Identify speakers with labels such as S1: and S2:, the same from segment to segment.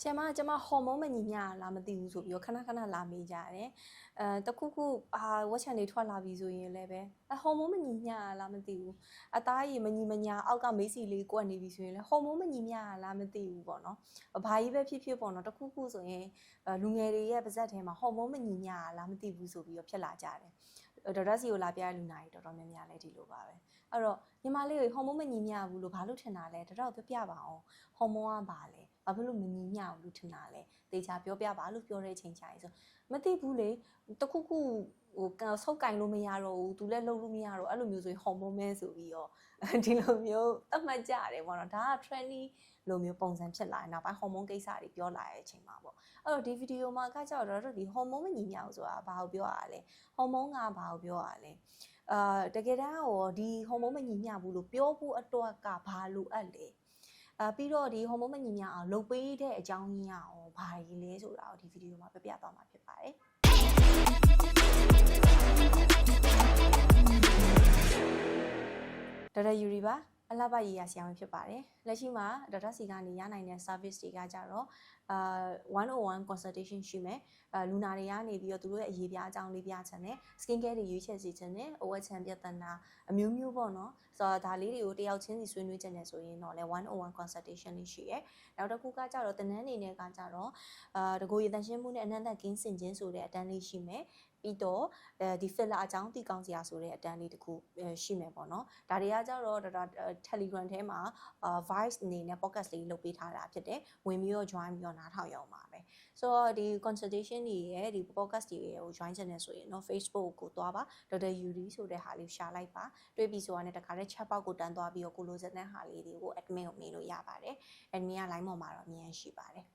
S1: ဆရာမကကျမဟော်မုန်းမညီမျှလားမသိဘူးဆိုပြီးတော့ခဏခဏလာမေးကြတယ်အဲတခုခုအာဝက်ချန်တွေထွက်လာပြီဆိုရင်လည်းပဲအဟော်မုန်းမညီမျှလားမသိဘူးအသားရည်မညီမညာအောက်ကမေးစီလေးကွက်နေပြီဆိုရင်လည်းဟော်မုန်းမညီမျှလားမသိဘူးပေါ့နော်ဘာကြီးပဲဖြစ်ဖြစ်ပေါ့နော်တခုခုဆိုရင်အဲလူငယ်တွေရဲ့ပါဇက်ထဲမှာဟော်မုန်းမညီမျှလားမသိဘူးဆိုပြီးတော့ဖြစ်လာကြတယ်ဒေါက်တာစီကိုလာပြရလူနာတွေတော်တော်များများလည်းဒီလိုပါပဲအဲ့တော့ညီမလေးကိုဟော်မုန်းမညီမျှဘူးလို့ဘာလို့ထင်တာလဲတော်တော်ပြောပြပါအောင်ဟော်မုန်းကဘာလဲ ဘာဖြစ်လို့မညီမျှဘူးလို့ထင်တာလဲတေချာပြောပြပါလို့ပြောတဲ့အချိန်ကြာရေးဆိုမသိဘူးလေတခုခုဟိုဆုပ်ကင်လို့မရတော့ဘူးသူလည်းလှုပ်လို့မရတော့အဲ့လိုမျိုးဆိုရင်ဟော်မုန်းမဲဆိုပြီးတော့ဒီလိုမျိုးသတ်မှတ်ကြတယ်ပေါ့နော်ဒါက trendy လိုမျိုးပုံစံဖြစ်လာရင်နောက်ပိုင်းဟော်မုန်းကိစ္စတွေပြောလာတဲ့အချိန်မှာပေါ့အဲ့တော့ဒီဗီဒီယိုမှာကကြောက်တော့ဒီဟော်မုန်းမညီမျှဘူးဆိုတာဘာကိုပြောရလဲဟော်မုန်းကဘာကိုပြောရလဲအာတကယ်တမ်းရောဒီဟော်မုန်းမညီမျှဘူးလို့ပြောဖို့အတွက်ကဘာလိုအပ်လဲ အာပြီးတော့ဒီဟော်မုန်းမညီမျှအောင်လုပ်ပေးတဲ့အကြောင်းရင်းအောင်ဘာကြီးလဲဆိုတာကိုဒီဗီဒီယိုမှာပြပြသွားမှာဖြစ်ပါတယ်ဒေါက်တာယူရီပါ အလှပရေးရဆရာဝန်ဖြစ်ပါတယ်လက်ရှိမှာဒေါက်တာစီကနေရနိုင်တဲ့ service တွေကကြတော့အာ101 consultation ရှိမယ်အာလူနာတွေကနေပြီးတော့သူတို့ရဲ့အရေးပြားအကြောင်းလေးပြချင်တယ် skin care တွေရွေးချယ်စီချင်တယ်အဝတ်ချန်ပြဿနာအမျိုးမျိုးပေါ့နော်ဆိုတော့ဒါလေးတွေကိုတယောက်ချင်းစီဆွေးနွေးချင်တယ်ဆိုရင်တော့လေ101 consultation လေးရှိရယ်နောက်တစ်ခုကကြတော့တနန်းနေနဲ့ကကြတော့အာတကိုရည်တန်ရှင်းမှုနဲ့အနန္တကင်းစင်ခြင်းဆိုတဲ့အတန်းလေးရှိမယ် ပြီးတော့အဲဒီ filler အကြောင်းတည်ကောင်းစရာဆိုတဲ့အတန်းလေးတစ်ခုရှိမယ်ပေါ့နော်ဒါတွေကကြတော့ဒါ Telegram ထဲမှာအာ voice အနေနဲ့ podcast လေးလုပ်ပေးထားတာဖြစ်တယ်ဝင်ပြီးတော့ join ပြီးတော့နားထောင်ရအောင်ပါပဲဆိုတော့ဒီ consultation တွေရဲ့ဒီ podcast တွေရဲ့ကို join ချင်တယ်ဆိုရင်တော့ Facebook ကိုသွားပါဒေါက်တာယူရီဆိုတဲ့ဟာလေးရှာလိုက်ပါတွေ့ပြီဆိုတာနဲ့တခါတည်း chat box ကိုတန်းသွားပြီးတော့ကိုလိုချင်တဲ့ဟာလေးတွေကို admin ကိုမေးလို့ရပါတယ် admin က line ပေါ်မှာတော့အမြင်ရှိပါတယ်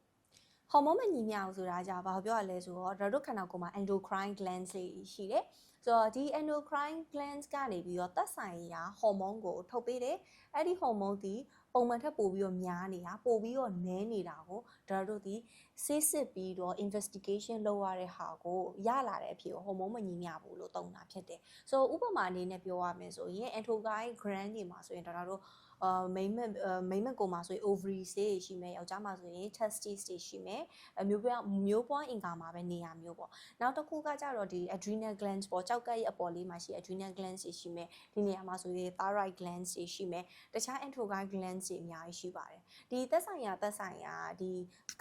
S1: ဟော်မုန်းမညီမျှအောင်ဆိုတာじゃဘာပြောရလဲဆိုတော့ဒါတို့ခန္ဓာကိုယ်မှာ endocrine glands တွေရှိတယ်ဆိုတော့ဒီ endocrine glands ကနေပြီးတော့သက်ဆိုင်ရာဟော်မုန်းကိုထုတ်ပေးတယ်အဲ့ဒီဟော်မုန်းဒီပုံမှန်ထက်ပိုပြီးတော့များနေတာပိုပြီးတော့နည်းနေတာကိုဒါတို့ဒီဆေးစစ်ပြီးတော့ investigation လုပ်ရတဲ့ဟာကိုရလာတဲ့အဖြစ်ကိုဟော်မုန်းမညီမျှဘူးလို့သုံးတာဖြစ်တယ်ဆိုတော့ဥပမာအနေနဲ့ပြောရမယ်ဆိုရင် endocrine gland တွေမှာဆိုရင်ဒါတို့ အာမိမ့်မိမ့်မကိုမှာဆိုရင် ovary တွေရှိမယ်ယောက်ျားမှာဆိုရင် testes တွေရှိမယ်အမျိုးပွားမျိုးပွားအင်္ဂါမှာပဲနေရမျိုးပေါ့နောက်တစ်ခုကကြတော့ဒီ adrenal glands ပေါ့ကြောက်ကဲ့ရဲ့အပေါ်လေးမှာရှိ adrenal glands တွေရှိမယ်ဒီနေရာမှာဆိုရင် thyroid glands တွေရှိမယ်တခြား endocrine glands တွေအများကြီးရှိပါတယ်ဒီသက်ဆိုင်ရာသက်ဆိုင်ရာဒီ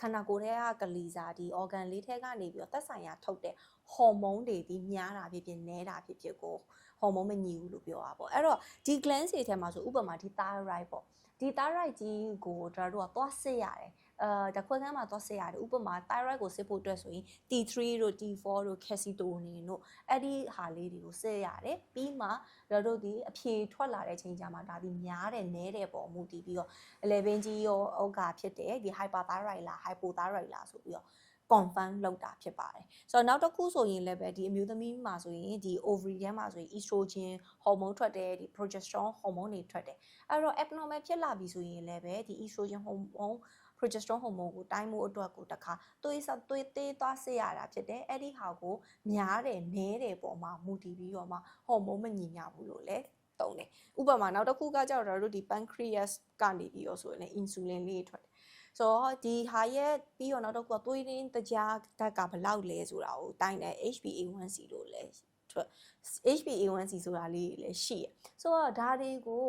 S1: ခန္ဓာကိုယ်ထဲကကလေးစားဒီ organ လေးထဲကနေပြီးတော့သက်ဆိုင်ရာထုတ်တဲ့ဟော်မုန်းတွေဒီများတာဖြစ်ဖြစ်နည်းတာဖြစ်ဖြစ်ကို ဟော်မုန်းမညီဘူးလို့ပြောတာပေါ့အဲ့တော့ဒီ glands တွေထဲမှာဆိုဥပမာဒီ thyroid ပေါ့ဒီ thyroid ကြီးကိုတို့တို့ကသွားစစ်ရတယ်အာတခွဲခန်းမှာသွားစစ်ရတယ်ဥပမာ thyroid ကိုစစ်ဖို့အတွက်ဆိုရင် T3 တို့ T4 တို့ calcitonin တို့အဲ့ဒီဟာလေးတွေကိုစစ်ရတယ်ပြီးမှတို့တို့ဒီအဖြေထွက်လာတဲ့ချိန်ကျမှဒါဒီများတဲ့နဲတဲ့ပုံမူတည်ပြီးတော့အလေပင်ကြီးရောဩဃဖြစ်တယ်ဒီ hyperthyroid လား hypothyroid လားဆိုပြီးတော့ confirm လုပ်တာဖြစ်ပါတယ်ဆိုတော့နောက်တစ်ခုဆိုရင်လည်းပဲဒီအမျိုးသမီးမှာဆိုရင်ဒီ ovary ထဲမှာဆိုရင် estrogen hormone ထွက်တယ်ဒီ progesterone hormone တွေထွက်တယ်အဲ့တော့ abnormal ဖြစ်လာပြီဆိုရင်လည်းပဲဒီ estrogen hormone progesterone hormone ကိုတိုင်းမှုအတွက်ကိုတခါသွေးစသွေးသေးသွားစေရတာဖြစ်တယ်အဲ့ဒီဟာကိုများတယ်နည်းတယ်ပုံမှာမူတည်ပြီးတော့မှဟော်မုန်းမညီမျှဘူးလို့လည်းတုံးတယ်ဥပမာနောက်တစ်ခုကကြတော့တို့ဒီ pancreas ကနေပြီးတော့ဆိုရင်လည်း insulin လေးထွက်တယ် ဆိုတော့ဒီဟာရဲ့ပြီးတော့နောက်တစ်ခုကသွေးရင်းတကြားဓာတ်ကဘယ်လောက်လဲဆိုတာကိုတိုင်းတယ် HbA1c လို့လဲထွက် HbA1c ဆိုတာလေးလည်းရှိရဆိုတော့ဒါတွေကို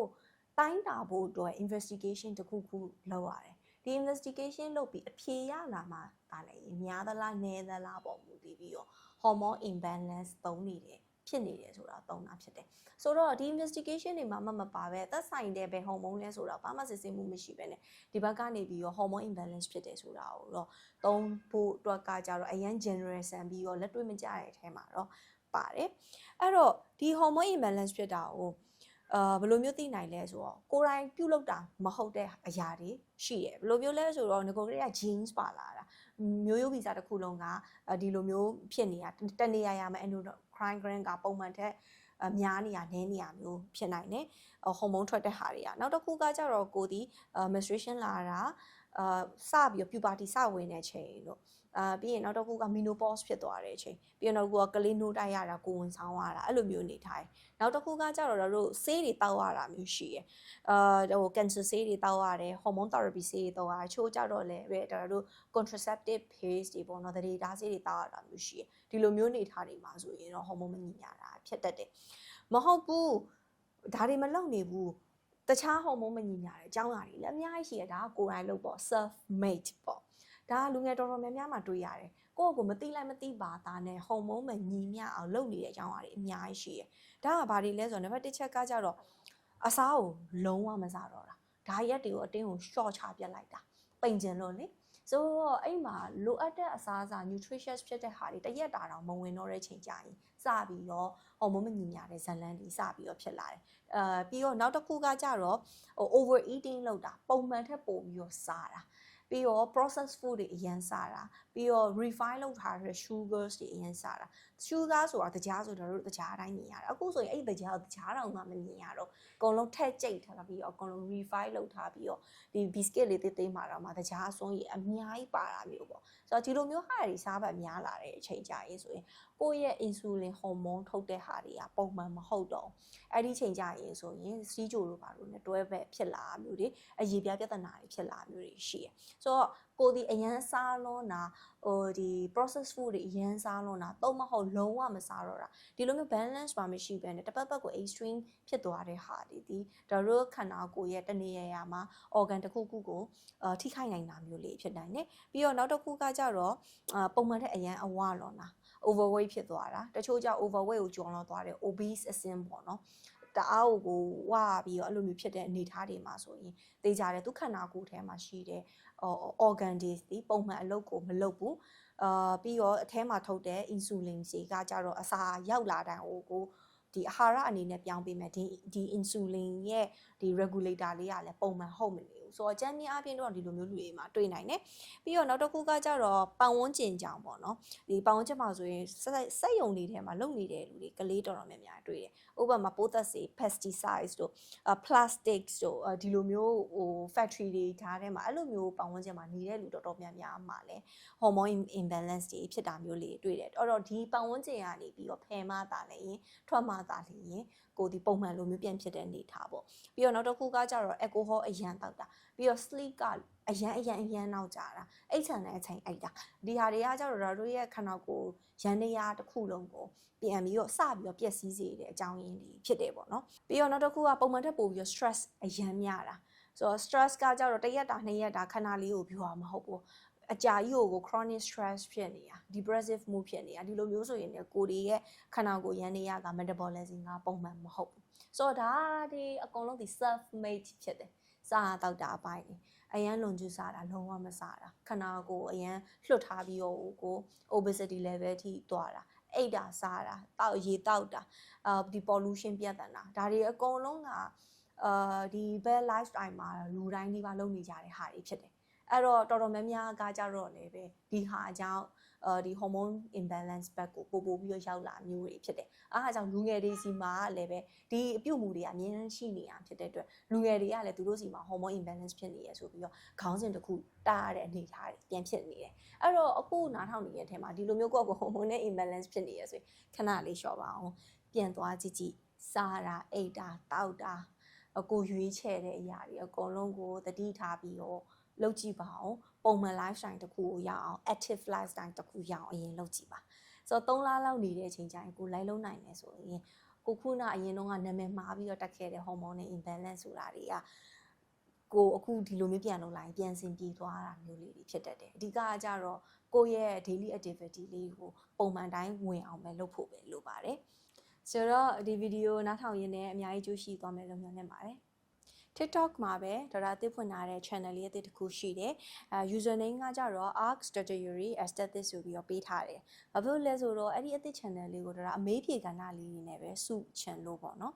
S1: တိုင်းတာဖို့အတွက် investigation တခုခုလုပ်ရတယ်ဒီ investigation လုပ်ပြီးအဖြေရလာမှဒါလည်းများသလားနည်းသလားပေါ့မူတည်ပြီးတော့ hormone imbalance သုံးနေတယ် ဖြစ်နေတယ်ဆိုတာသုံးတာဖြစ်တယ်ဆိုတော့ဒီ investigation တွေမှာမမပါပဲသက်ဆိုင်တဲ့ဘယ် hormone လဲဆိုတာဘာမှစစ်ဆေးမှုမရှိပဲねဒီဘက်ကနေပြီးတော့ hormone imbalance ဖြစ်တယ်ဆိုတာကိုတော့သုံးဖို့အတွက်ကကြတော့အရန် general ဆန်ပြီးတော့လက်တွေ့မကျတဲ့အထဲမှာတော့ပါတယ်အဲ့တော့ဒီ hormone imbalance ဖြစ်တာကိုအာဘယ်လိုမျိုးသိနိုင်လဲဆိုတော့ကိုယ်တိုင်ပြုတ်လောက်တာမဟုတ်တဲ့အရာတွေရှိတယ်ဘယ်လိုမျိုးလဲဆိုတော့ငကိုကလေးက genes ပါလာတာမျိုးရိုးဗီဇတစ်ခုလုံးကဒီလိုမျိုးဖြစ်နေတာတနေရာရာမှာ endocrine gland ကပုံမှန်ထက်အများနေရနည်းနေရမျိုးဖြစ်နိုင်တယ်ဟော်မုန်းထွက်တဲ့ဟာတွေကနောက်တစ်ခုကကြတော့ကိုဒီ menstruation လာတာအာစပြီးတော့ puberty စဝင်တဲ့ချိန်တို့ အာပြီးရင်နောက်တစ်ခုက menopause ဖြစ်သွားတဲ့အချိန်ပြီးရင်နောက်တစ်ခုကကလေးနှိုးတိုက်ရတာကိုယ်ဝန်ဆောင်ရတာအဲ့လိုမျိုးနေထိုင်နောက်တစ်ခုကကြတော့တို့ဆေးတွေတောက်ရတာမျိုးရှိရယ်အာဟို cancer ဆေးတွေတောက်ရတယ် hormone therapy ဆေးတွေတောက်ရတယ်ချိုးကြတော့လည်းပဲဒါတို့ contraceptive pills တွေပေါ့နော်တတိဓာဆေးတွေတောက်ရတာမျိုးရှိရယ်ဒီလိုမျိုးနေထားနေမှာဆိုရင်တော့ hormone မညီမျှတာဖြစ်တတ်တယ်မဟုတ်ဘူးဒါတွေမလုပ်နေဘူးတခြားဟော်မုန်းမညီညာတဲ့အကြောင်းအရာတွေလည်းအများကြီးရှိရဒါကကိုယ်တိုင်လုပ်ပေါ့ self made ပေါ့ ဒါကလူငယ်တော်တော်များများမှတွေ့ရတယ်ကိုယ့်ကိုမသိလိုက်မသိပါသားနဲ့ဟော်မုန်းမညီမျှအောင်လုပ်နေတဲ့အကြောင်းအရာတွေအများကြီးရှိရဒါကဘာတွေလဲဆိုတော့နံပါတ်1ချက်ကကြတော့အစားကိုလုံးဝမစားတော့တာဒါရက်တွေကိုအတင်းကို short ချပြတ်လိုက်တာပိန်ကျင်လို့လေဆိုတော့အဲ့မှာလိုအပ်တဲ့အစားအစာ nutritious ဖြစ်တဲ့ဟာတွေတရက်တာတော့မဝင်တော့တဲ့ချိန်ကြရင်စပြီးတော့ဟော်မုန်းမညီညာတဲ့ဇလန်းတွေစပြီးတော့ဖြစ်လာတယ်အာပြီးတော့နောက်တစ်ခုကကြတော့ဟို overeating လောက်တာပုံမှန်ထက်ပိုပြီးတော့စားတာ ပြီးတော့ processed food တွေအရင်စားတာပြီးတော့ refine လုပ်ထားတဲ့ sugars တွေအရင်စားတာ sugar ဆိုတာတကြားဆိုတော့တို့တကြားအတိုင်းမြင်ရတာအခုဆိုရင်အဲ့ဒီတကြားကိုတကြားတော့မှမမြင်ရတော့အကုန်လုံးထက်ကြိတ်ထားပြီးတော့အကုန်လုံး refine လုပ်ထားပြီးတော့ဒီ biscuit လေးသေးသေးမှာတော့မှတကြားအစွန်းကြီးအများကြီးပါတာမျိုးပေါ့ဆိုတော့ဒီလိုမျိုးဟာတွေစားပတ်များလာတဲ့အချိန်ကြာရေးဆိုရင်ကိုယ့်ရဲ့ insulin hormone ထုတ်တဲ့ဟာတွေကပုံမှန်မဟုတ်တော့အဲ့ဒီချိန်ကြာရေးဆိုရင်စီးကြိုတို့ပါလို့ ਨੇ တွဲဘက်ဖြစ်လာမျိုးတွေအရေးပြပြဿနာတွေဖြစ်လာမျိုးတွေရှိရယ်ဆိုတော့ကိုဒီအရန်စားလွန်းတာဟိုဒီ process food တွေအရန်စားလွန်းတာတော့မဟုတ်လုံးဝမစားတော့တာဒီလိုမျိုး balance ပါမရှိဘဲနဲ့တစ်ပတ်ပတ်ကို extreme ဖြစ်သွားတဲ့ဟာတွေဒီဒါတို့ခန္ဓာကိုယ်ရဲ့တနေရရာမှာ organ တစ်ခုခုကိုအာထိခိုက်နိုင်တာမျိုးလေးဖြစ်နိုင်တယ်ပြီးတော့နောက်တစ်ခုကကြတော့အာပုံမှန်တဲ့အရန်အဝလွန်တာ overweight ဖြစ်သွားတာတချို့ကြောင့် overweight ကိုကျော်လွန်သွားတယ် obese အဆင်းပေါ့နော်တအားကိုဝါပြီးတော့အဲ့လိုမျိုးဖြစ်တဲ့အနေအထားတွေမှာဆိုရင်သိကြတယ်သူခန္ဓာကိုယ်ထဲမှာရှိတဲ့ organ တွေဒီပုံမှန်အလုပ်ကိုမလုပ်ဘူးအာပြီးတော့အထဲမှာထုတ်တဲ့ insulin တွေကကြတော့အစာရောက်လာတဲ့ဟိုကိုဒီအာဟာရအနေနဲ့ပြောင်းပေးမယ်ဒီဒီ insulin ရဲ့ဒီ regulator လေးကလည်းပုံမှန်ဟုတ်မနေဘူး ဆိုတော့ကျန်းမြအပြင်တော့ဒီလိုမျိုးလူတွေမှာတွေ့နိုင်တယ်ပြီးတော့နောက်တစ်ခုကကြတော့ပတ်ဝန်းကျင်ကြောင်ပေါ့နော်ဒီပတ်ဝန်းကျင်မှာဆိုရင်စက်စက်ယုံတွေထဲမှာလုပ်နေတဲ့လူတွေကလေးတော်တော်များများတွေ့တယ်ဥပမာပိုးသက်စေ pesticides တို့ plastics တို့ဒီလိုမျိုးဟို factory တွေဓာတ်ထဲမှာအဲ့လိုမျိုးပတ်ဝန်းကျင်မှာနေတဲ့လူတော်တော်များများမှာလဲ hormone imbalance တွေဖြစ်တာမျိုးလေးတွေ့တယ်အဲ့တော့ဒီပတ်ဝန်းကျင်ကနေပြီးတော့ဖယ်မသာလည်းရင်ထွက်မသာလည်းရင်ကိုဒီပုံမှန်လိုမျိုးပြန်ဖြစ်တဲ့အနေထားပေါ့ပြီးတော့နောက်တစ်ခုကကြတော့ alcohol အရန်တောက်တာပြီးတော့ sleep ကအရန်အရန်အရန်နောက်ကြတာအိတ်ဆန်တဲ့အချိန်အိတ်တာဒီဟာတွေကကြတော့ဒါတို့ရဲ့ခန္ဓာကိုယ်ရန်နေရတစ်ခုလုံးကိုပြန်ပြီးတော့စပြီးတော့ပျက်စီးစေတဲ့အကြောင်းရင်းတွေဖြစ်တယ်ပေါ့နော်ပြီးတော့နောက်တစ်ခုကပုံမှန်ထက်ပိုပြီးတော့ stress အရန်များတာဆိုတော့ stress ကကြတော့တစ်ရက်တာနှစ်ရက်တာခဏလေးကိုပြောရမှာမဟုတ်ဘူးအကြာကြီးကို chronic stress ဖြစ်နေတာ depressive mood ဖြစ်နေတာဒီလိုမျိုးဆိုရင်လည်းကိုယ်တွေရဲ့ခန္ဓာကိုယ်ရန်နေရက metabolism ကပုံမှန်မဟုတ်ဘူးဆိုတော့ဒါဒီအကုန်လုံးဒီ self made ဖြစ်တယ် စားတော့တာအပိုင်းနေအရန်လွန်ကျူးစားတာလုံးဝမစားတာခန္ဓာကိုယ်အရန်လွတ်ထားပြီးတော့ကို obesity level ထိသွားတာအိတ်တာစားတာတောက်ရေတောက်တာအာဒီ pollution ပြတ်တနာဒါတွေအကုန်လုံးကအာဒီ bad lifestyle မှာလူတိုင်းဒီပါလုပ်နေကြတဲ့ဟာတွေဖြစ်တယ်အဲ့တော့တော်တော်များများကကြတော့လည်းပဲဒီဟာအကြောင်း အဲဒီ hormone imbalance ဘက်ကိုပို့ပို့ပြီးတော့ရောက်လာမျိုးတွေဖြစ်တယ်။အားအကြောင်းလူငယ်တွေစီမှာလည်းပဲဒီအပြုတ်မှုတွေကအမြဲတမ်းရှိနေတာဖြစ်တဲ့အတွက်လူငယ်တွေကလည်းသူတို့စီမှာ hormone imbalance ဖြစ်နေရဆိုပြီးတော့ခေါင်းစဉ်တစ်ခုတားရတဲ့အနေအထားတွေပြန်ဖြစ်နေတယ်။အဲ့တော့အခုနားထောင်နေတဲ့အထက်မှာဒီလိုမျိုးကိုယ့်ကို hormone နဲ့ imbalance ဖြစ်နေရဆိုရင်ခဏလေးလျှော့ပါအောင်။ပြန်သွားကြည့်ကြည့်စားတာအိတ်တာတောက်တာအကိုရွေးချယ်တဲ့အရာတွေအကုန်လုံးကိုတတိထားပြီးတော့လုပ်ကြည့်ပါအောင် ပုံမှန် lifestyle တစ်ခုကိုရအောင် active lifestyle တစ်ခုရအောင်အရင်လုပ်ကြည့်ပါဆိုတော့3လလောက်နေတဲ့အချိန်ကျရင်ကိုလိုက်လုံးနိုင်တယ်ဆိုရင်ကိုခုနအရင်တော့ကနာမည်မှားပြီးတော့တက်ခဲ့တဲ့ hormone နဲ့ imbalance ဆိုတာတွေကကိုအခုဒီလိုမျိုးပြန်လုပ်လိုက်ပြန်စင်ပြေသွားတာမျိုးလေးတွေဖြစ်တတ်တယ်အဓိကကကြတော့ကိုယ့်ရဲ့ daily activity လေးကိုပုံမှန်တိုင်းဝင်အောင်ပဲလုပ်ဖို့ပဲလိုပါတယ်ဆိုတော့ဒီဗီဒီယိုနားထောင်ရင်းနဲ့အများကြီးကြိုးရှိသွားမယ်လို့မျှော်လင့်ပါတယ် TikTok မှာပဲဒေါ်လာတစ်ဖွင့်ထားတဲ့ channel လေးအသစ်တစ်ခုရှိတယ်အဲ username ကကြတော့ arc strategy aesthetic ဆိုပြီးတော့ပေးထားတယ်ဘာဖြစ်လို့လဲဆိုတော့အဲ့ဒီအသစ် channel လေးကိုဒေါ်လာအမေးဖြေကဏ္ဍလေးတွေနဲ့ပဲစုချင်လို့ပေါ့နော်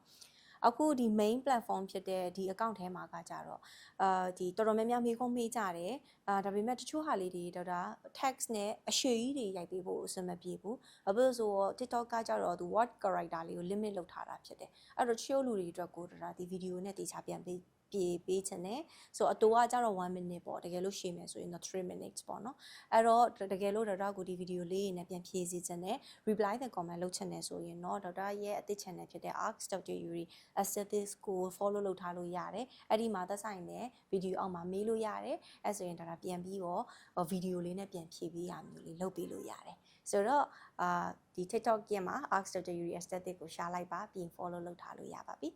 S1: အခုဒီ main platform ဖြစ်တဲ့ဒီ account ထဲမှာကကြတော့အာဒီတော်တော်များများမေးခွန်းမေးကြတယ်အာဒါပေမဲ့တချို့ဟာလေးတွေတော့ဒါ text နဲ့အရွှေကြီးတွေရိုက်ပေးဖို့အဆင်မပြေဘူးဘာဖြစ်လို့ဆိုတော့ TikTok ကကြတော့သူ word character လေးကို limit လုပ်ထားတာဖြစ်တယ်အဲ့တော့ချို့လူတွေအတွက်ကိုဒါဒီ video နဲ့တေချာပြန်ပေး ပြေပေးချင်တယ်ဆိုတော့အတူကကြတော့1 minute ပေါ့တကယ်လို့ရှည်မယ်ဆိုရင်တော့3 minutes ပေါ့နော်အဲ့တော့တကယ်လို့ဒေါက်တာကိုဒီဗီဒီယိုလေးနဲ့ပြန်ဖြည့်စီချင်တယ် reply the comment လုပ်ချင်တယ်ဆိုရင်တော့ဒေါက်တာရဲ့အသစ် channel ဖြစ်တဲ့ Arcs Dr. Yuri Aesthetics ကို follow လုပ်ထားလို့ရတယ်အဲ့ဒီမှာသက်ဆိုင်တဲ့ဗီဒီယိုအောက်မှာမေးလို့ရတယ်အဲ့ဆိုရင်ဒေါက်တာပြန်ပြီးတော့ဗီဒီယိုလေးနဲ့ပြန်ဖြည့်ပေးရမျိုးလေးလုပ်ပေးလို့ရတယ်ဆိုတော့အာဒီ TikTok ရဲ့မှာ Arcs Dr. Yuri Aesthetics ကို share လိုက်ပါပြီးရင် follow လုပ်ထားလို့ရပါပြီ